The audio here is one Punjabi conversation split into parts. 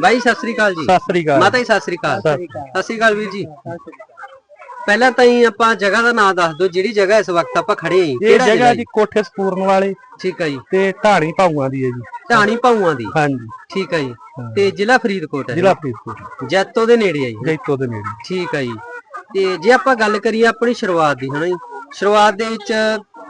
ਬਾਈ ਸਤਿ ਸ੍ਰੀ ਅਕਾਲ ਜੀ। ਸਤਿ ਸ੍ਰੀ ਅਕਾਲ। ਮਾਤਾ ਜੀ ਸਤਿ ਸ੍ਰੀ ਅਕਾਲ। ਸਤਿ ਸ੍ਰੀ ਅਕਾਲ। ਵੀਰ ਜੀ। ਪਹਿਲਾਂ ਤਾਂ ਹੀ ਆਪਾਂ ਜਗ੍ਹਾ ਦਾ ਨਾਮ ਦੱਸ ਦਿਓ ਜਿਹੜੀ ਜਗ੍ਹਾ ਇਸ ਵਕਤ ਆਪਾਂ ਖੜੇ ਆਂ ਇਹ ਕਿਹੜਾ ਜਗ੍ਹਾ ਜੀ? ਕੋਠੇ ਸਪੂਰਨ ਵਾਲੇ। ਠੀਕ ਹੈ ਜੀ। ਤੇ ਢਾਣੀ ਭਾਊਆਂ ਦੀ ਹੈ ਜੀ। ਢਾਣੀ ਭਾਊਆਂ ਦੀ। ਹਾਂਜੀ। ਠੀਕ ਹੈ ਜੀ। ਤੇ ਜ਼ਿਲ੍ਹਾ ਫਰੀਦਕੋਟ ਹੈ ਜ਼ਿਲ੍ਹਾ ਫਰੀਦਕੋਟ। ਜੈਤੋ ਦੇ ਨੇੜੇ ਹੈ ਜੀ। ਜੈਤੋ ਦੇ ਨੇੜੇ। ਠੀਕ ਹੈ ਜੀ। ਤੇ ਜੇ ਆਪਾਂ ਗੱਲ ਕਰੀਏ ਆਪਣੀ ਸ਼ੁਰੂਆਤ ਦੀ ਹਨਾ ਜੀ। ਸ਼ੁਰੂਆਤ ਦੇ ਵਿੱਚ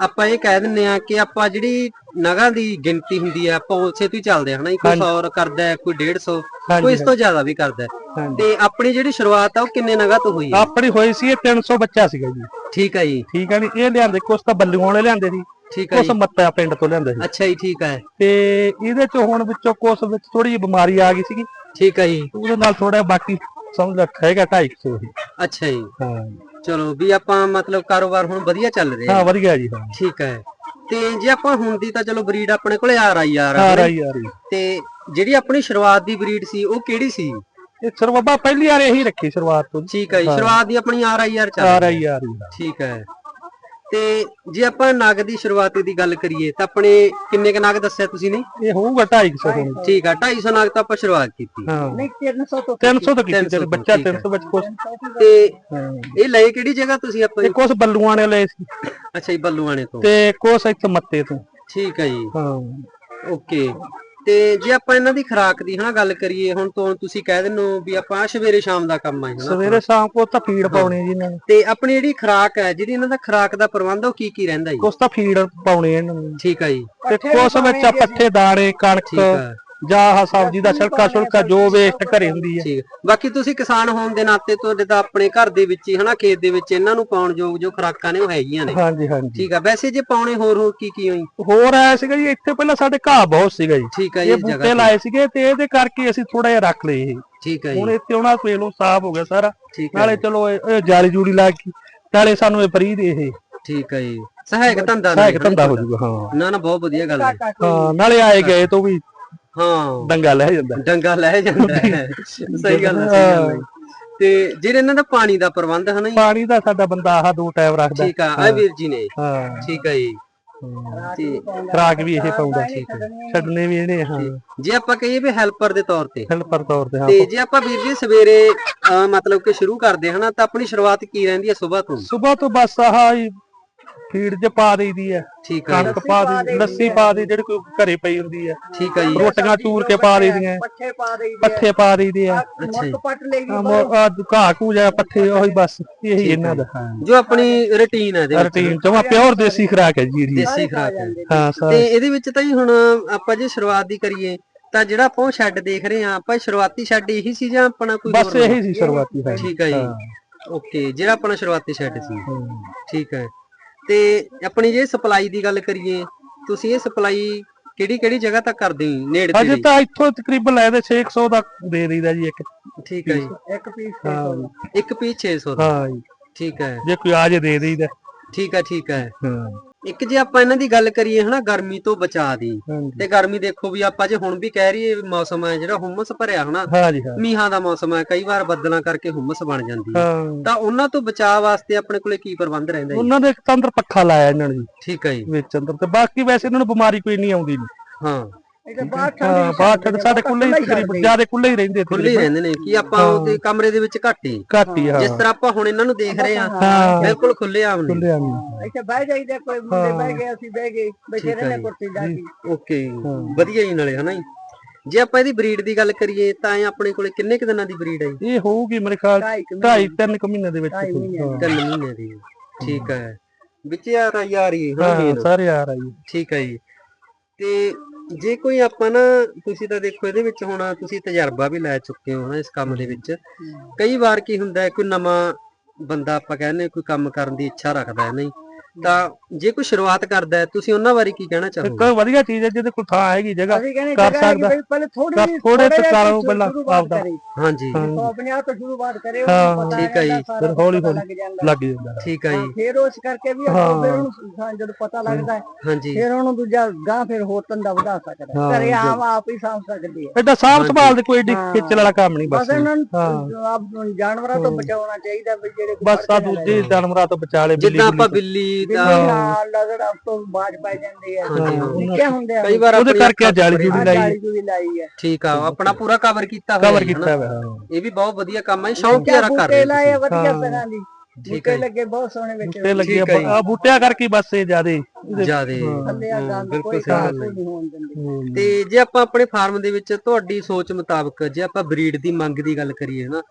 ਆਪਾਂ ਇਹ ਕਹਿ ਦਿੰਨੇ ਆ ਕਿ ਆਪਾਂ ਜਿਹੜੀ ਨਗਾਂ ਦੀ ਗਿਣਤੀ ਹੁੰਦੀ ਆ ਆਪਾਂ ਉਸੇ ਤੋਂ ਹੀ ਚੱਲਦੇ ਆ ਹਨਾ? ਜੀ ਕੋਈ 100 ਕਰਦਾ ਹੈ ਕੋਈ 150 ਹਾਂਜੀ, ਕੋਈ ਇਸ ਤੋਂ ਜ਼ਿਆਦਾ ਵੀ ਕਰਦਾ ਹੈ। ਹਾਂਜੀ। ਤੇ ਆਪਣੀ ਜਿਹੜੀ ਸ਼ੁਰੂਆਤ ਆ ਉਹ ਕਿੰਨੇ ਨਗਾਂ ਤੋਂ ਹੋਈ ਹੈ ਆਪਣੀ ਹੋਈ ਸੀ ਇਹ 300 ਬੱਚਾ ਸੀਗਾ ਜੀ। ਠੀਕ ਹੈ ਜੀ। ਠੀਕ ਹੈ ਨੀ ਇਹ ਲਿਆਂਦੇ ਕੁਛ ਤਾਂ ਬੱਲੂਆਂ ਵਾਲੇ ਲਿਆਂਦੇ ਸੀ ਠੀਕ ਹੈ ਕੁਛ ਜੀ। ਮੱਤਾ ਪਿੰਡ ਤੋਂ ਲਿਆਂਦੇ ਸੀ। ਅੱਛਾ ਜੀ ਠੀਕ ਹੈ ਤੇ ਇਹਦੇ ਚ ਹੁਣ ਵਿੱਚੋਂ ਕੁਛ ਵਿੱਚ ਥੋੜੀ ਜਿਹੀ ਬਿਮਾਰੀ ਆ ਗਈ ਸੀਗੀ। ਠੀਕ ਹੈ ਜੀ। ਉਹਦੇ ਨਾਲ ਥੋੜਾ ਬਾਕੀ ਸਮਝ ਲੈ ਹੈਗਾ 250 ਹੀ ਅੱਛਾ ਜੀ। ਹਾਂ। ਚਲੋ ਵੀ ਆਪਾਂ ਮਤਲਬ ਕਾਰੋਬਾਰ ਹੁਣ ਵਧੀਆ ਚੱਲ ਰਿਹਾ ਹਾਂ। ਵਧੀਆ ਜੀ ਹਾਂ। ਠੀਕ ਹੈ ਤੇ ਜੇ ਆਪਾਂ ਹੁਣ ਦੀ ਤਾਂ ਚਲੋ ਬਰੀਡ ਆਪਣੇ ਕੋਲੇ ਆ ਰਹੀ ਆ ਆ ਰਹੀ। ਆ ਰਹੀ ਤੇ ਜਿਹੜੀ ਆਪਣੀ ਸ਼ੁਰੂਆਤ ਦੀ ਬਰੀਡ ਸੀ ਉਹ ਕਿਹੜੀ ਸੀ? ਇਹ ਸਰਵਾਬਾ ਪਹਿਲੀ ਵਾਰ ਇਹੀ ਰੱਖੀ ਸ਼ੁਰੂਆਤ ਤੋਂ। ਠੀਕ ਹੈ ਜੀ ਸ਼ੁਰੂਆਤ ਦੀ ਆਪਣੀ ਆਰ ਆਈ ਆਰ ਚੱਲ ਆ ਰਹੀ ਰਹੀ ਆ ਰਹੀ। ਠੀਕ ਹੈ ਤੇ ਜੇ ਆਪਾਂ ਨਗ ਦੀ ਸ਼ੁਰੂਆਤ ਦੀ ਗੱਲ ਕਰੀਏ ਤਾਂ ਆਪਣੇ ਕਿੰਨੇ ਕ ਨਗ ਦੱਸਿਆ ਤੁਸੀਂ ਨੇ? ਇਹ ਹੋਊਗਾ 250 ਹੁਣ ਠੀਕ ਆ 250 ਨਗ ਤਾਂ ਆਪਾਂ ਸ਼ੁਰੂਆਤ ਕੀਤੀ। ਹਾਂ। ਨਹੀਂ 300 ਤੋਂ 300 ਤੋਂ ਕੀਤੀ 300 ਤੇਰੇ ਤੋਂ, ਬੱਚਾ ਠੀਕ ਹੈ। 300 ਵਿੱਚ ਕੁਛ। ਤੇ ਇਹ ਲਏ ਕਿਹੜੀ ਜਗ੍ਹਾ ਤੁਸੀਂ ਆਪਾਂ ਇਹ ਕੁਛ ਬੱਲੂਆਂ ਨੇ ਲਏ ਸੀ। ਅੱਛਾ ਜੀ ਬੱਲੂਆਣੇ ਤੋਂ। ਤੇ ਕੁਛ ਇੱਥੇ ਮੱਤੇ ਤੋਂ। ਠੀਕ ਹੈ ਜੀ। ਹਾਂ। ਓਕੇ। ਤੇ ਜੇ ਆਪਾਂ ਇਹਨਾਂ ਦੀ ਖੁਰਾਕ ਦੀ ਹਨਾ ਗੱਲ ਕਰੀਏ ਹੁਣ ਤੋਂ ਤੁਸੀਂ ਕਹਿ ਹੋ ਵੀ ਆਪਾਂ ਸਵੇਰੇ ਸ਼ਾਮ ਦਾ ਕੰਮ ਆ ਹਨਾ? ਸਵੇਰੇ ਸ਼ਾਮ ਕੋ ਤਾਂ ਫੀਡ ਪਾਉਣੀ ਜੀ ਇਹਨਾਂ ਨੂੰ। ਤੇ ਆਪਣੀ ਜਿਹੜੀ ਖੁਰਾਕ ਹੈ ਜਿਹੜੀ ਇਹਨਾਂ ਦਾ ਖੁਰਾਕ ਦਾ ਪ੍ਰਬੰਧ ਉਹ ਕੀ ਕੀ ਰਹਿੰਦਾ ਜੀ? ਕੁਛ ਤਾਂ ਫੀਡ ਪਾਉਣੀ ਇਹਨਾਂ ਨੂੰ। ਠੀਕ ਹੈ ਜੀ। ਤੇ ਕੁਛ ਵਿੱਚ ਆ ਪੱਠੇ ਦਾਣੇ ਕਣਕ। ਠੀਕ ਹੈ। ਜਾਂ ਆਹ ਸਬਜ਼ੀ ਦਾ ਛਿਲਕਾ ਛੁਲਕਾ ਜੋ ਵੇਸਟ ਘਰੇ ਹੁੰਦੀ ਹੈ। ਠੀਕ। ਬਾਕੀ ਤੁਸੀਂ ਕਿਸਾਨ ਹੋਣ ਦੇ ਨਾਤੇ ਤੁਹਾਡੇ ਤਾਂ ਆਪਣੇ ਘਰ ਦੇ ਵਿੱਚ ਹੀ ਹਨਾ ਖੇਤ ਦੇ ਵਿੱਚ ਇਹਨਾਂ ਨੂੰ ਪਾਉਣ ਯੋਗ ਜੋ ਖੁਰਾਕਾਂ ਨੇ ਉਹ ਹੈਗੀਆਂ ਨੇ। ਹਾਂਜੀ ਹਾਂਜੀ। ਠੀਕ ਆ। ਵੈਸੇ ਜੇ ਪਾਉਣੇ ਹੋਰ ਹੋਰ ਕੀ ਕੀ ਹੋਈ? ਹੋਰ ਆਇਆ ਸੀਗਾ ਜੀ ਇੱਥੇ ਪਹਿਲਾਂ ਸਾਡੇ ਘਾਹ ਬਹੁਤ ਸੀਗਾ ਜੀ। ਠੀਕ ਇਹ ਜੀ ਬੂਟੇ ਜਗ੍ਹਾ ਲਾਏ ਸੀਗੇ ਤੇ ਇਹਦੇ ਕਰਕੇ ਅਸੀਂ ਥੋੜਾ ਜਿਹਾ ਰੱਖ ਲਏ ਇਹ। ਠੀਕ ਹੁਣ ਜੀ। ਇੱਥੇ ਉਹਨਾਂ ਪੇਲੋ ਸਾਫ਼ ਹੋ ਗਿਆ ਸਾਰਾ। ਠੀਕ ਨਾਲੇ ਚਲੋ ਇਹ ਇਹ ਜਾਲੀ ਜੂੜੀ ਲਾ ਕੇ ਨਾਲੇ ਸਾਨੂੰ ਇਹ ਫਰੀ ਦੇ ਇਹ। ਠੀਕ ਹੈ ਜੀ। ਸਹਾਇਕ ਧੰਦਾ ਸਹਾਇਕ ਧੰਦਾ ਹੋ ਜਾਊਗਾ ਹਾਂ। ਨਾ ਨਾ ਬਹੁਤ ਵਧੀਆ ਗੱਲ ਹੈ। ਹਾਂ ਨਾਲੇ ਆਏ ਗਏ ਤੋਂ ਵੀ ਹਾਂ। ਡੰਗਾ ਲੈ ਜਾਂਦਾ। ਡੰਗਾ ਲੈ ਜਾਂਦਾ ਹੈ। ਸਹੀ ਗੱਲ ਹੈ ਸਹੀ ਗੱਲ ਹੈ। ਤੇ ਜਿਹੜੇ ਇਹਨਾਂ ਦਾ ਪਾਣੀ ਦਾ ਪ੍ਰਬੰਧ ਹੈ ਨਾ ਜੀ? ਪਾਣੀ ਦਾ ਸਾਡਾ ਬੰਦਾ ਆਹ ਦੋ ਟਾਈਮ ਰੱਖਦਾ। ਠੀਕ ਆ ਆ ਵੀਰ ਜੀ ਨੇ। ਹਾਂ। ਠੀਕ ਜੀ। ਤੇ ਖਰਾਕ ਵੀ ਇਹ ਪਾਉਂਦਾ। ਛੱਡਨੇ ਵੀ ਇਹਨੇ ਹਾਂ। ਜੇ ਆਪਾਂ ਕਹੀਏ ਵੀ ਹੈਲਪਰ ਦੇ ਤੌਰ ਤੇ। ਹੈਲਪਰ ਤੌਰ ਤੇ ਹਾਂ। ਤੇ ਜੇ ਆਪਾਂ ਵੀਰ ਜੀ ਸਵੇਰੇ ਅਹ, ਮਤਲਬ ਕਿ ਸ਼ੁਰੂ ਕਰਦੇ ਹਨਾ ਤਾਂ ਆਪਣੀ ਸ਼ੁਰੂਆਤ ਕੀ ਰਹਿੰਦੀ ਹੈ? ਸਵੇਰ ਤੋਂ। ਸਵੇਰ ਤੋਂ ਬਸ ਆਹ ਹੀ ਫੀਡ ਚ ਪਾ ਦੇਈਦੀ ਹੈ ਠੀਕ ਹੈ ਕਣਕ ਪਾ ਦੀ ਲੱਸੀ ਪਾ ਦੀ ਜਿਹੜੀ ਕੋਈ ਘਰੇ ਪਈ ਹੁੰਦੀ ਹੈ ਠੀਕ ਹੈ ਜੀ। ਰੋਟੀਆਂ ਚੂਰ ਕੇ ਪਾ ਦੇਈਦੀਆਂ ਪੱਠੇ ਪਾ ਦੇਈ ਪੱਠੇ ਪਾ ਦੇਈਦੇ ਆ ਮੁੱਕ ਪੱਟ ਲਈ ਆ ਮੋ- ਆਹ ਘਾਹ ਕੂ ਜਾਂ ਪੱਠੇ ਉਹੀ ਬਸ ਇਹੀ ਇਹਨਾਂ ਦਾ। ਜੋ। ਆਪਣੀ ਰੁਟੀਨ ਹੈ ਇਹਦੇ ਵਿੱਚ। ਰੁਟੀਨ ਜਮਾ ਪਿਓਰ ਦੇਸੀ ਖਰਾਕ ਹੈ ਜੀ ਦੇਸੀ ਖੁਰਾਕ ਹੈ। ਹਾਂ ਸਰ। ਤੇ ਇਹਦੇ ਵਿੱਚ ਤਾਂ ਜੀ ਹੁਣ ਆਪਾਂ ਜੇ ਸ਼ੁਰੂਆਤ ਦੀ ਕਰੀਏ ਤਾਂ ਜਿਹੜਾ ਆਪਾਂ ਉਹ ਸ਼ੈੱਡ ਦੇਖ ਰਹੇ ਆ ਆਪਾਂ ਸ਼ੁਰੂਆਤੀ ਸ਼ੈੱਡ ਇਹੀ ਸੀ ਜਾਂ ਆਪਣਾ ਕੋਈ ਬਸ ਇਹੀ ਸੀ ਸ਼ੁਰੂਆਤੀ ਹੈ ਠੀਕ ਹੈ ਜੀ। ਓਕੇ ਜਿਹੜਾ ਆਪਣਾ ਸ਼ੁਰੂਆਤੀ ਸ਼ੈੱਡ ਸੀ। ਠੀਕ ਹੈ ਤੇ ਆਪਣੀ ਜੇ ਸਪਲਾਈ ਦੀ ਗੱਲ ਕਰੀਏ ਤੁਸੀਂ ਇਹ ਸਪਲਾਈ ਕਿਹੜੀ ਕਿਹੜੀ ਜਗ੍ਹਾ ਤੱਕ ਕਰਦੇ ਹੋ ਨੇੜੇ ਅਜੇ ਤੇ ਇੱਥੋਂ ਤਕਰੀਬਨ ਲੈ ਦੇ 600 ਦਾ ਦੇ ਦਈਦਾ ਜੀ ਇੱਕ ਠੀਕ ਹੈ ਜੀ। ਇੱਕ ਪੀਸ ਹਾਂ। ਇੱਕ ਪੀਸ 600 ਦਾ। ਹਾਂ ਜੀ। ਠੀਕ ਹੈ। ਜੇ ਕੋਈ ਆ ਜੇ ਦੇ ਦੇਈਦਾ। ਠੀਕ ਹੈ ਠੀਕ ਹੈ। ਹਾਂ। ਇੱਕ ਜੇ ਆਪਾਂ ਇਹਨਾਂ ਦੀ ਗੱਲ ਕਰੀਏ ਹਨਾ ਗਰਮੀ ਤੋਂ ਬਚਾ ਦੀ। ਤੇ ਗਰਮੀ ਦੇਖੋ ਵੀ ਆਪਾਂ ਜੇ ਹੁਣ ਵੀ ਕਹਿ ਰਹੀਏ ਵੀ ਮੌਸਮ ਹੈ ਜਿਹੜਾ ਹੁਮਸ ਭਰਿਆ ਹਨਾ ਮੀਂਹਾਂ ਦਾ ਮੌਸਮ ਹੈ ਕਈ ਵਾਰ ਬੱਦਲਾਂ ਕਰਕੇ ਹੁਮਸ ਬਣ ਜਾਂਦੀ ਹੈ। ਤਾਂ ਉਹਨਾਂ ਤੋਂ ਬਚਾਅ ਵਾਸਤੇ ਆਪਣੇ ਕੋਲੇ ਕੀ ਪ੍ਰਬੰਧ ਰਹਿੰਦਾ ਜੀ? ਉਹਨਾਂ ਦੇ ਇੱਕ ਤਾਂ ਅੰਦਰ ਪੱਖਾ ਲਾਇਆ ਇਹਨਾਂ ਨੇ ਜੀ। ਠੀਕ ਹੈ ਜੀ। ਵਿੱਚ ਅੰਦਰ ਤੇ ਬਾਕੀ ਵੈਸੇ ਇਹਨਾਂ ਨੂੰ ਬਿਮਾਰੀ ਕੋਈ ਨਹੀਂ ਆਉਂਦੀ ਨਹੀਂ ਹਾਂ। ਇਹ ਬਾਹਰ ਹਾਂ ਬਾਹਰ ਠੰਡ ਸਾਡੇ ਕੁੱਲੇ ਹੀ ਤਕਰੀਬਨ ਜਿਆਦੇ ਕੁੱਲੇ ਹੀ ਰਹਿੰਦੇ ਖੁੱਲੇ ਹੀ ਰਹਿੰਦੇ ਨੇ ਕਿ ਆਪਾਂ ਉਹਦੇ ਕਮਰੇ ਦੇ ਵਿੱਚ ਘੱਟ ਹੀ। ਘੱਟ ਹੀ ਹਾਂ। ਜਿਸ ਤਰ੍ਹਾਂ ਆਪਾਂ ਹੁਣ ਇਹਨਾਂ ਨੂੰ ਦੇਖ ਰਹੇ ਹਾਂ ਹਾਂ। ਬਿਲਕੁਲ ਖੁੱਲੇ ਆਮ ਨੇ। ਖੁੱਲੇ ਆ ਨਹੀਂ ਇੱਥੇ ਬਹਿ ਜਾਈਦੇ ਕੋਈ ਮੁੰਡੇ ਬਹਿ ਗਏ ਅਸੀਂ ਬਹਿ ਗਏ ਬੈਠੇ ਰਹਿੰਦੇ ਕੁਰਸੀ ਜਾ ਕੇ। ਓਕੇ ਵਧੀਆ ਹੀ ਨਾਲੇ ਹਨਾ ਜੀ। ਜੇ ਆਪਾਂ ਇਹਦੀ ਬਰੀਡ ਦੀ ਗੱਲ ਕਰੀਏ ਤਾਂ ਇਹ ਆਪਣੇ ਕੋਲੇ ਕਿੰਨੇ ਕੁ ਦਿਨਾਂ ਦੀ ਬਰੀਡ ਹੈ ਇਹ ਹੋਊਗੀ ਮੇਰੇ ਖਿਆਲ ਢਾਈ ਕੁ ਢਾਈ ਤਿੰਨ ਕੁ ਮਹੀਨੇ ਦੇ ਵਿੱਚ ਢਾਈ ਮਹੀਨੇ ਹਾਂ। ਤਿੰਨ ਮਹੀਨੇ ਦੀ। ਠੀਕ ਹੈ। ਵਿੱਚ ਯਾਰ ਆ ਯਾਰ ਹੀ ਹਾਂ ਹਾਂ ਸਾਰੇ ਆ ਰਹੀ ਠੀਕ ਹੈ ਜੀ। ਤੇ ਜੇ ਕੋਈ ਆਪਾਂ ਨਾ ਤੁਸੀਂ ਤਾਂ ਦੇਖੋ ਇਹਦੇ ਵਿੱਚ ਹੁਣ ਤੁਸੀਂ ਤਜਰਬਾ ਵੀ ਲੈ ਚੁੱਕੇ ਹੋ ਨਾ ਇਸ ਕੰਮ ਦੇ ਵਿੱਚ। ਕਈ ਵਾਰ ਕੀ ਹੁੰਦਾ ਹੈ ਕੋਈ ਨਵਾਂ ਬੰਦਾ ਆਪਾਂ ਕਹਿੰਦੇ ਕੋਈ ਕੰਮ ਕਰਨ ਦੀ ਇੱਛਾ ਰੱਖਦਾ ਹੈ ਨਹੀਂ। ਤਾਂ ਜੇ ਕੋਈ ਸ਼ੁਰੂਆਤ ਕਰਦਾ ਹੈ ਤੁਸੀਂ ਉਹਨਾਂ ਬਾਰੇ ਕੀ ਕਹਿਣਾ ਚਾਹੋਗੇ? ਇੱਕ ਵਧੀਆ ਚੀਜ਼ ਹੈ ਜਿਹਦੇ ਕੋਲ ਥਾਂ ਹੈਗੀ ਜਗ੍ਹਾ ਕਰ ਸਕਦਾ। ਪਹਿਲੇ ਥੋੜੀ ਥੋੜੇ ਤੇ ਕਰੋ ਪਹਿਲਾਂ ਆਪਦਾ। ਹਾਂਜੀ। ਉਹ ਆਪਣੇ ਆਪ ਤੋਂ ਸ਼ੁਰੂਆਤ ਕਰੇ ਹਾਂ, ਉਹਨੂੰ ਪਤਾ ਠੀਕ ਹੈ ਜੀ। ਫਿਰ ਹੌਲੀ ਹੌਲੀ ਲੱਗ ਜਾਂਦਾ। ਠੀਕ ਹੈ ਜੀ। ਫਿਰ ਉਸ ਕਰਕੇ ਵੀ ਆਪਾਂ ਫਿਰ ਉਹਨੂੰ ਜਦੋਂ ਪਤਾ ਲੱਗਦਾ ਹੈ ਹਾਂਜੀ। ਫਿਰ ਉਹਨੂੰ ਦੂਜਾ ਗਾਂ ਫਿਰ ਹੋਰ ਧੰਦਾ ਵਧਾ ਸਕਦਾ ਘਰੇ ਆਪ ਆਪ ਹੀ ਸਾਂਭ ਸਕਦੀ ਹੈ। ਐਡਾ ਸਾਂਭ ਸੰਭਾਲ ਦੇ ਕੋਈ ਏਡੀ ਵਾਲਾ ਕੰਮ ਨਹੀਂ ਬਸ ਇਹਨਾਂ ਨੂੰ। ਆਪ ਜਾਨਵਰਾਂ ਤੋਂ ਬਚਾਉਣਾ ਚਾਹੀਦਾ ਵੀ ਜਿਹੜੇ ਬਸ ਆ ਦੂਜੇ ਜਾਨਵਰਾਂ ਤੋਂ ਬਚਾ ਲੈ ਜਿੱਦਾਂ ਆਪਾਂ ਬਿੱਲੀ ਬਿਜਲੀ ਬਿਜਲੀ ਦਾ ਨਾਲ ਲਗੜਾ ਤੋਂ ਬਾਜ ਪੈ ਜਾਂਦੀ ਹੈ ਹਾਂਜੀ, ਹਾਂ। ਨਿੱਕੇ ਹੁੰਦੇ ਆ ਕਈ ਵਾਰ ਉਹਦੇ ਆਪਣੀ ਕਰਕੇ ਲਾਈ। ਲਾਈ ਹੈ ਠੀਕ ਆ ਆਪਣਾ ਪੂਰਾ ਕਵਰ ਕੀਤਾ ਹੋਇਆ ਕਵਰ ਕੀਤਾ? ਹੋਇਆ। ਇਹ ਵੀ ਬਹੁਤ ਵਧੀਆ ਕੰਮ ਹੈ ਸ਼ੌਂਕ ਕਿਆ ਯਾਰਾ ਕਰ ਬੂਟੇ ਰਹੇ ਲਾਏ ਆ ਤੁਸੀਂ ਵਧੀਆ ਹਾਂ। ਤਰ੍ਹਾਂ ਦੀ। ਠੀਕ ਬੂਟੇ ਹੈ ਲੱਗੇ ਬਹੁਤ ਸੋਹਣੇ ਵਿੱਚ ਬੂਟੇ ਲੱਗੇ ਜੀ। ਆ ਬੂਟਿਆਂ ਕਰਕੇ ਬਸ ਇਹ ਜਿਆਦੇ। ਜਿਆਦੇ। ਬਿਲਕੁਲ ਕੋਈ ਸਹੀ ਘਾਹ ਗੱਲ ਹੈ। ਨਹੀਂ ਹੋਣ ਦਿੰਦੇ। ਤੇ ਜੇ ਆਪਾਂ ਆਪਣੇ ਫਾਰਮ ਦੇ ਵਿੱਚ ਤੁਹਾਡੀ ਸੋਚ ਮੁਤਾਬਕ ਜੇ ਆਪਾਂ ਬਰੀਡ ਦੀ ਮੰਗ ਦੀ ਗੱਲ ਕਰੀਏ ਨਾ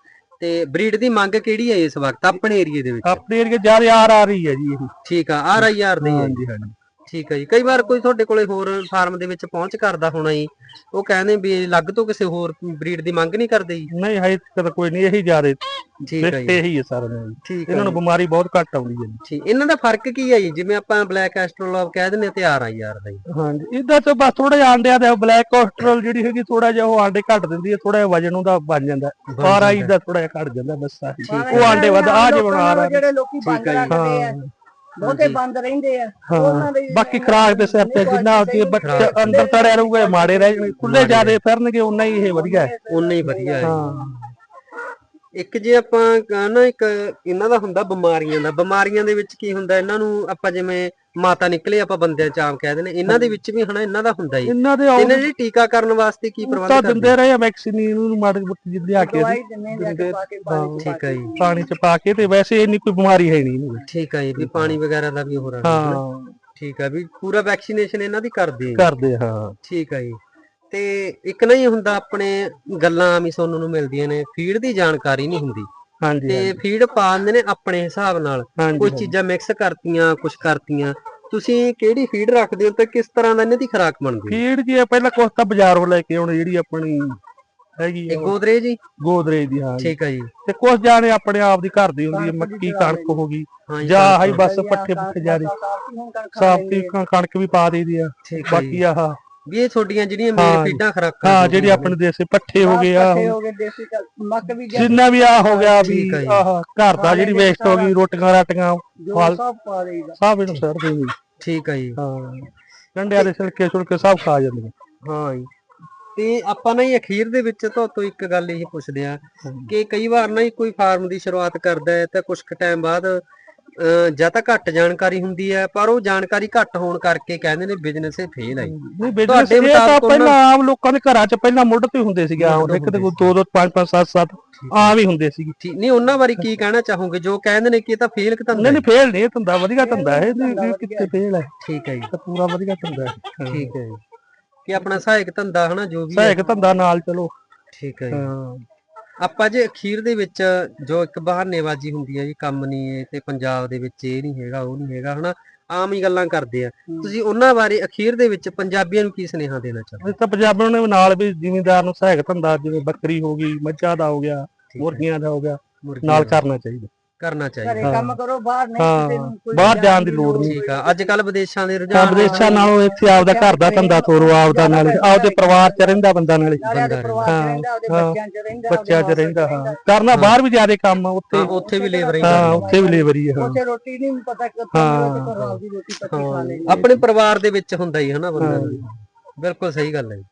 ਤੇ ਬਰੀਡ ਦੀ ਮੰਗ ਕਿਹੜੀ ਹੈ ਇਸ ਵਕਤ ਆਪਣੇ ਏਰੀਏ ਦੇ ਵਿੱਚ? ਆਪਣੇ ਏਰੀਏ ਜਿਆਦੇ ਆਰ ਆ ਰਹੀ ਹੈ ਜੀ ਇਹ। ਠੀਕ ਆ ਆਰ ਆਈ ਆਰ ਦੀ ਹੈ। ਹਾਂਜੀ ਹਾਂਜੀ। ਠੀਕ ਹੈ ਜੀ। ਕਈ ਵਾਰ ਕੋਈ ਤੁਹਾਡੇ ਕੋਲੇ ਹੋਰ ਫਾਰਮ ਦੇ ਵਿੱਚ ਪਹੁੰਚ ਕਰਦਾ ਹੋਣਾ ਜੀ। ਉਹ ਕਹਿੰਦੇ ਵੀ ਅਲੱਗ ਤੋਂ ਕਿਸੇ ਹੋਰ ਬਰੀਡ ਦੀ ਮੰਗ ਨਹੀਂ ਕਰਦੇ ਜੀ। ਨਹੀਂ ਹੈ ਤਾਂ ਕੋਈ ਨਹੀਂ ਇਹੀ ਜਿਆਦੇ ਠੀਕ ਹੈ ਜੀ। ਇਹੀ ਹੈ ਸਾਰਿਆਂ ਨੂੰ ਠੀਕ ਹੈ ਇਹਨਾਂ ਨੂੰ ਬਿਮਾਰੀ ਬਹੁਤ ਘੱਟ ਆਉਂਦੀ ਹੈ ਜੀ। ਠੀਕ ਇਹਨਾਂ ਦਾ ਫ਼ਰਕ ਕੀ ਹੈ ਜੀ? ਜਿਵੇਂ ਆਪਾਂ ਬਲੈਕ ਐਸਟਰੋਲਬ ਕਹਿ ਦਿੰਦੇ ਤੇ ਆਰ ਆਈ ਆਰ ਦਾ ਜੀ। ਹਾਂਜੀ ਇਹਦਾ ਚ ਬਸ ਥੋੜਾ ਜਿਹਾ ਆਂਡਿਆਂ ਦਾ ਬਲੈਕ ਕੋਸਟਰਲ ਜਿਹੜੀ ਹੈਗੀ ਥੋੜਾ ਜਿਹਾ ਉਹ ਆਂਡੇ ਘੱਟ ਦਿੰਦੀ ਹੈ ਥੋੜਾ ਜਿਹਾ ਵਜਨ ਉਹਦਾ ਬਣ ਜਾਂਦਾ ਆਰ ਆਈ। ਦਾ ਥੋੜਾ ਜਿਹਾ ਘੱਟ ਜਾਂਦਾ ਬਸ ਆਹੀ। ਉਹ ਆਂਡੇ ਵੱਧ ਆ ਜੇ ਬਣਾ ਰਹਾ ਜਿਹੜੇ ਲੋਕੀ ਬੰਦ ਜੀ। ਰੱਖਦੇ ਆ ਬਹੁਤੇ ਬੰਦ ਰਹਿੰਦੇ ਆ। ਉਹਨਾਂ ਦੇ ਬਾਕੀ ਖਰਾਕ ਦੇ ਸਿਰ ਤੇ ਜਿੰਨਾ ਜੇ ਬੱਚੇ ਅੰਦਰ ਤੜਿਆ ਰਹੂਗਾ ਮਾੜੇ ਰਹਿ ਜਾਣਗੇ ਖੁੱਲੇ ਜਿਆਦੇ ਫਿਰਨਗੇ ਉਨਾ ਹੀ ਇਹ ਵਧੀਆ ਹੈ। ਉਨਾ ਹੀ ਵਧੀਆ ਹੈ। ਹਾਂ। ਇੱਕ ਜੇ ਆਪਾਂ ਨਾ ਇੱਕ ਇਹਨਾਂ ਦਾ ਹੁੰਦਾ ਬਿਮਾਰੀਆਂ ਦਾ। ਬਿਮਾਰੀਆਂ ਦੇ ਵਿੱਚ ਕੀ ਹੁੰਦਾ ਇਹਨਾਂ ਨੂੰ ਆਪਾਂ ਜਿਵੇਂ ਮਾਤਾ ਨਿਕਲੇ ਆਪਾਂ ਬੰਦਿਆਂ ਚ ਆਮ ਕਹਿ ਦਿੰਦੇ। ਇਹਨਾਂ ਦੇ ਵਿੱਚ ਵੀ ਹਨਾ ਇਹਨਾਂ ਦਾ ਹੁੰਦਾ ਹੀ। ਇਹਨਾਂ ਦੇ ਤੇ ਇਹਨਾਂ ਦੀ ਟੀਕਾਕਰਨ ਵਾਸਤੇ ਕੀ ਪ੍ਰਬੰਧ ਤਾਂ ਕਰਦੇ? ਦਿੰਦੇ ਰਹੇ ਆ ਵੈਕਸੀਨ ਨੂੰ ਮਾੜੇ ਮੁੱਟੀ ਜਿੱਦੇ ਆ ਕੇ ਠੀਕ ਹੈ ਜੀ। ਪਾਣੀ ਚ ਪਾ ਕੇ ਤੇ ਵੈਸੇ ਇੰਨੀ ਕੋਈ ਬਿਮਾਰੀ ਹੈ ਨਹੀਂ। ਇਹਨੂੰ ਠੀਕ ਹੈ ਜੀ ਵੀ ਪਾਣੀ ਵਗੈਰਾ ਦਾ ਵੀ ਹੋ ਰਿਹਾ ਹਾਂ। ਠੀਕ ਹੈ ਵੀ ਪੂਰਾ ਵੈਕਸੀਨੇਸ਼ਨ ਇਹਨਾਂ ਦੀ ਕਰਦੇ। ਕਰਦੇ ਹਾਂ। ਠੀਕ ਹੈ ਜੀ। ਤੇ ਇੱਕ ਨਾ ਹੀ ਹੁੰਦਾ ਆਪਣੇ ਗੱਲਾਂ ਆਮ ਹੀ ਸੁਣਨ ਨੂੰ ਮਿਲਦੀਆਂ ਨੇ ਫੀਡ ਦੀ ਜਾਣਕਾਰੀ ਨਹੀਂ ਹੁੰਦੀ। ਹਾਂਜੀ ਤੇ ਫੀਡ ਪਾ ਦਿੰਦੇ ਨੇ ਆਪਣੇ ਹਿਸਾਬ ਨਾਲ। ਕੁਝ ਚੀਜ਼ਾਂ ਮਿਕਸ ਕਰਤੀਆਂ ਕੁਝ ਕਰਤੀਆਂ। ਤੁਸੀਂ ਕਿਹੜੀ ਫੀਡ ਰੱਖਦੇ ਹੋ ਤੇ ਕਿਸ ਤਰ੍ਹਾਂ ਦਾ ਇਹਨਾਂ ਦੀ ਖੁਰਾਕ ਬਣਦੀ ਹੈ? ਫੀਡ ਜੀ ਇਹ ਪਹਿਲਾਂ ਕੁਛ ਤਾਂ ਬਾਜ਼ਾਰੋਂ ਲੈ ਕੇ ਆਉਣੀ ਜਿਹੜੀ ਆਪਣੀ ਹੈਗੀ ਆ। ਗੋਦਰੇਜ ਜੀ? ਗੋਦਰੇਜ ਦੀ ਹਾਂ ਠੀਕ ਹੈ ਜੀ। ਤੇ ਕੁਛ ਜਾਣੇ ਆਪਣੇ ਆਪ ਦੀ ਘਰ ਦੀ ਹੁੰਦੀ ਹੈ ਮੱਕੀ ਕਣਕ ਹੋ ਗਈ। ਹਾਂ ਜੀ। ਹਾਈ ਬਸ ਪੱਠੇ ਪੁੱਠੇ ਜਾਰੇ ਸਾਫਤੀ ਕਣਕ ਵੀ ਪਾ ਦੇਈਦੀ ਆ। ਹੈ ਬਾਕੀ ਆਹ ਵੀ ਇਹ ਛੋਟੀਆਂ ਜਿਹੜੀਆਂ ਮੇਨ ਹਾਂ। ਜੀ। ਫੀਡਾਂ ਖੁਰਾਕਾਂ ਹਾਂ ਜੋ ਜਿਹੜੀ ਆਪਣੇ ਦੇਸੀ ਪੱਠੇ ਹੋ ਗਏ ਆ ਹੋ ਗਏ ਦੇਸੀ ਮੱਕ ਵੀ ਗਿਆ। ਜਿੰਨਾ ਵੀ ਆ ਹੋ ਗਿਆ ਵੀ ਠੀਕ ਆ ਜੀ। ਆਹ ਘਰ ਦਾ ਜਿਹੜੀ ਵੇਸਟ ਹੋ ਗਈ ਰੋਟੀਆਂ ਰਾਟੀਆਂ ਜੋ ਫਲ ਸਭ ਪਾ ਦੇਈਦਾ। ਸਭ ਇਹਨੂੰ ਸਰ ਦੇ ਠੀਕ ਹੈ ਜੀ। ਹਾਂ ਡੰਡਿਆਂ ਦੇ ਛਿਲਕੇ ਛੁਲਕੇ ਸਭ ਖਾ ਜਾਂਦੇ ਹਾਂ ਜੀ। ਤੇ ਆਪਾਂ ਨਾ ਹੀ ਅਖੀਰ ਦੇ ਵਿੱਚ ਤੋਂ ਇੱਕ ਗੱਲ ਇਹ ਪੁੱਛਦੇ ਆ ਕਿ ਕਈ ਵਾਰ ਨਾ ਹੀ ਕੋਈ ਫਾਰਮ ਦੀ ਸ਼ੁਰੂਆਤ ਕਰਦਾ ਹੈ ਤਾਂ ਕੁਝ ਕੁ ਟਾਈਮ ਬਾਅਦ ਜਾਂ ਤਾਂ ਘੱਟ ਜਾਣਕਾਰੀ ਹੁੰਦੀ ਹੈ ਪਰ ਉਹ ਜਾਣਕਾਰੀ ਘੱਟ ਹੋਣ ਕਰਕੇ ਕਹਿੰਦੇ ਨੇ ਬਿਜ਼ਨਸ ਇਹ ਫੇਲ ਹੈ। ਨਹੀਂ ਬਿਜ਼ਨਸ ਇਹ ਤਾਂ ਪਹਿਲਾਂ ਆਮ ਲੋਕਾਂ ਦੇ ਘਰਾਂ 'ਚ ਪਹਿਲਾਂ ਮੁੱਢ ਤੇ ਹੁੰਦੇ ਸੀਗੇ ਆਮ ਇੱਕ ਤੇ ਦੋ ਦੋ ਪੰਜ ਪੰਜ ਸੱਤ ਸੱਤ ਆਮ ਹੀ ਹੁੰਦੇ ਸੀਗੇ। ਠੀਕ ਨਹੀਂ ਉਹਨਾਂ ਬਾਰੇ ਕੀ ਕਹਿਣਾ ਚਾਹੋਗੇ? ਜੋ ਕਹਿੰਦੇ ਨੇ ਕਿ ਇਹ ਤਾਂ ਫੇਲ ਕਿ ਨਹੀਂ ਨਹੀਂ ਫੇਲ ਨਹੀਂ ਧੰਦਾ ਵਧੀਆ ਧੰਦਾ ਹੈ ਇਹ ਕਿੱਥੇ ਫੇਲ ਹੈ? ਠੀਕ ਹੈ ਜੀ। ਪੂਰਾ ਵਧੀਆ ਧੰਦਾ ਹੈ। ਠੀਕ ਹੈ ਜੀ। ਕਿ ਆਪਣਾ ਸਹਾਇਕ ਧੰਦਾ ਹਨਾ ਜੋ ਵੀ ਸਹਾਇਕ ਧੰਦਾ ਨਾਲ ਚਲੋ। ਠੀਕ ਹੈ ਜੀ। ਹਾਂ। ਆਪਾਂ ਜੇ ਅਖੀਰ ਦੇ ਵਿੱਚ ਜੋ ਇੱਕ ਬਹਾਨੇਬਾਜ਼ੀ ਹੁੰਦੀ ਹੈ ਜੀ ਕੰਮ ਨਹੀਂ ਹੈ ਤੇ ਪੰਜਾਬ ਦੇ ਵਿੱਚ ਇਹ ਨਹੀਂ ਹੈਗਾ ਉਹ ਨਹੀਂ ਹੈਗਾ ਹਨਾ? ਆਮ ਹੀ ਗੱਲਾਂ ਕਰਦੇ ਆ। ਤੁਸੀਂ ਉਹਨਾਂ ਬਾਰੇ ਅਖੀਰ ਦੇ ਵਿੱਚ ਪੰਜਾਬੀਆਂ ਨੂੰ ਕੀ ਸੁਨੇਹਾ ਦੇਣਾ ਚਾਹੋਗੇ? ਇਹ ਤਾਂ ਪੰਜਾਬੀਆਂ ਨੇ ਨਾਲ ਵੀ ਜ਼ਿਮੀਂਦਾਰ ਨੂੰ ਸਹਾਇਕ ਧੰਦਾ ਜਿਵੇਂ ਬੱਕਰੀ ਹੋ ਗਈ ਮੱਝਾਂ ਦਾ ਹੋ ਗਿਆ ਹੈ। ਮੁਰਗੀਆਂ ਦਾ ਹੋ ਗਿਆ ਨਾਲ ਕਰਨਾ ਚਾਹੀਦਾ। ਕਰਨਾ ਚਾਹੀਦਾ। ਘਰੇ ਕੰਮ ਕਰੋ ਬਾਹਰ ਨਹੀਂ ਹਾਂ, ਕਿਸੇ ਨੂੰ ਕੋਈ ਬਾਹਰ ਜਾਣ ਦੀ ਲੋੜ ਨਹੀਂ। ਠੀਕ ਆ। ਅੱਜ ਕੱਲ ਵਿਦੇਸ਼ਾਂ ਦੇ ਤਾਂ ਰੁਝਾਨ ਵਿਦੇਸ਼ਾਂ ਨਾਲੋਂ ਇੱਥੇ ਆਪਦਾ ਘਰ ਦਾ ਧੰਦਾ ਤੋਰੋ ਆਪਦਾ ਨਾਲ ਆਪਦੇ ਪਰਿਵਾਰ 'ਚ ਰਹਿੰਦਾ ਬੰਦਾ ਨਾਲੇ ਨਾਲੇ ਦੇ ਬੰਦਾ ਪਰਿਵਾਰ ਚ ਹਾਂ, ਰਹਿੰਦਾ ਉਹਦੇ ਹਾਂ, ਬੱਚਿਆਂ ਚ ਰਹਿੰਦਾ ਬੱਚਿਆਂ 'ਚ ਰਹਿੰਦਾ ਹਾਂ। ਕਰਨਾ ਬਾਹਰ ਵੀ ਜ਼ਿਆਦਾ ਕੰਮ ਉੱਥੇ ਹਾਂ, ਉੱਥੇ ਵੀ ਲੇਬਰ ਹੀ ਹਾਂ ਕਰਨੀ। ਉੱਥੇ ਵੀ ਲੇਬਰ ਹੀ ਹਾਂ। ਉੱਥੇ ਰੋਟੀ ਨਹੀਂ ਪਤਾ ਕਿੱਥੋਂ ਤੇ ਘਰੋਂ ਦੀ ਰੋਟੀ ਪੱਕੀ ਖਾ ਲੈਂਦੇ ਆਪਣੇ ਪਰਿਵਾਰ ਦੇ ਵਿੱਚ ਹੁੰਦਾ ਹੀ ਹਨਾ ਬੰਦਾ। ਬਿਲਕੁਲ ਸਹੀ ਗੱਲ ਹੈ ਜੀ।